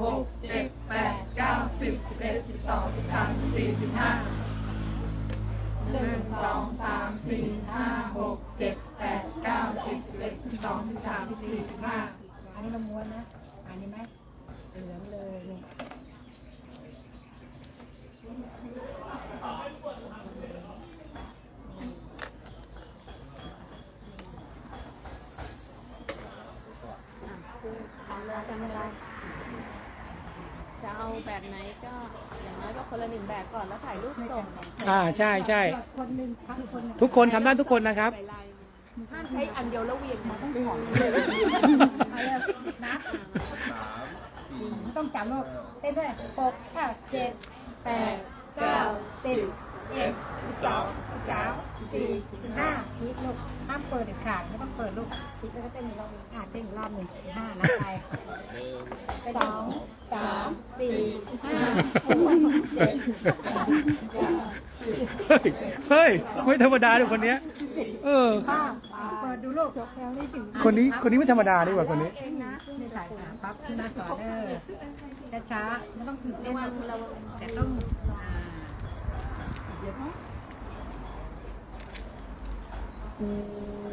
หกเจ็ดแปดเก้าสิบสิบเอ็ดสิบสองสิบสามสิบสี่สิบห้าหนึ่งสองสามสี่ห้าหกเจ็ดแปดเก้าสิบสิบเอ็ดสิบสองสิบสามสิบสี่สิบห้าอันนี้เราม้วนนะอันนี้ไหมเหลืองเลยนี่เราจะไม่ได้ จะเอาแบบไหนก็อย่างน้อยก็คนละหนึ่งแบบก่อนแล้วถ่ายรูปส่งอ่าใช่ใช่คนหนึ่งพักคนหนึ่งทุกคนทำได้ทุกคนนะครับใส่ลายห้ามใช้อันเดียวแล้วเวียงมาต้องของเอาเลยนับต้องจำว่าเต้นด้วยหกห้าเจ็ดแปดเก้าสิบสิบเอ็ดสิบสองสิบสามสิบสี่สิบห้าพีกลูกห้ามเปิดเด็ดขาดไม่ต้องเปิดลูกพีกแล้วก็เต้นอีกรอบหนึ่งอ่าเต้นอีกรอบหนึ่งห้านะไปสองสามสี่ห้าหก เจ็ดแปดเก้าเฮ้ยเฮ้ย ไม่ธรรมดาเลยคนเนี้ย เออ ป้าเปิดดูลูกจบแล้วนี่ถึงคนนี้ คนนี้ไม่ธรรมดาดีกว่าคนนี้ เองนะไม่ถ่ายหาปั๊บขึ้นหน้าจอเด้อช้าๆไม่ต้องตื่นเต้ระนวังระวังแต่ต้องอ่า